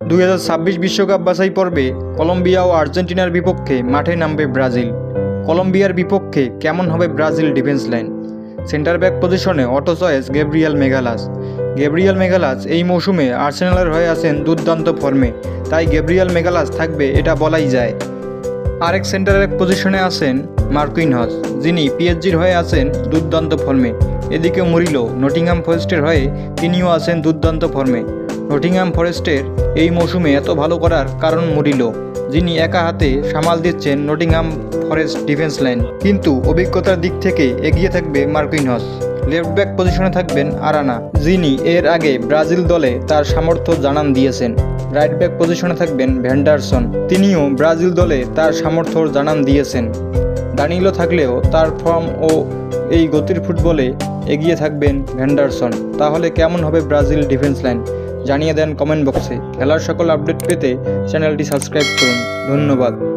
দুই বিশ্বকাপ বাছাই পর্বে কলম্বিয়া ও আর্জেন্টিনার বিপক্ষে মাঠে নামবে ব্রাজিল। কলম্বিয়ার বিপক্ষে কেমন হবে Brazil defence line? Centre back পজিশনে auto choice Gabriel Magalhaes Gabriel Magalhaes এই মৌসুমে আর্সেনালের হয়ে আছেন দুর্দান্ত ফর্মে, তাই গেব্রিয়াল মেগালাস থাকবে, এটা বলাই যায়। আরেক সেন্টার ব্যাক পজিশনে আছেন মার্কুইনহস যিনি পিএসজির হয়ে আছেন দুর্দান্ত ফর্মে। এদিকে মুরিলো, নটিংহাম ফরেস্টের হয়ে তিনিও আছেন দুর্দান্ত ফর্মে। নটিংহাম ফরেস্টের এই মৌসুমে এত ভালো করার কারণ মুরিলো, যিনি একা হাতে সামাল দিচ্ছেন নটিংহাম ফরেস্ট ডিফেন্স লাইন। কিন্তু অভিজ্ঞতার দিক থেকে এগিয়ে থাকবে মার্কুইনহস লেফট ব্যাক পজিশনে থাকবেন আরানা, যিনি এর আগে ব্রাজিল দলে তার সামর্থ্য জানান দিয়েছেন। রাইট ব্যাক পজিশনে থাকবেন ভ্যান্ডারসন, তিনিও ব্রাজিল দলে তার সামর্থ্য জানান দিয়েছেন। দানিলো থাকলেও তার ফর্ম ও এই গতির ফুটবলে এগিয়ে থাকবেন ভ্যান্ডারসন। তাহলে কেমন হবে ব্রাজিল ডিফেন্স লাইন? জানিয়ে দেন কমেন্ট বক্সে। খেলার সকল আপডেট পেতে চ্যানেলটি সাবস্ক্রাইব করুন। ধন্যবাদ।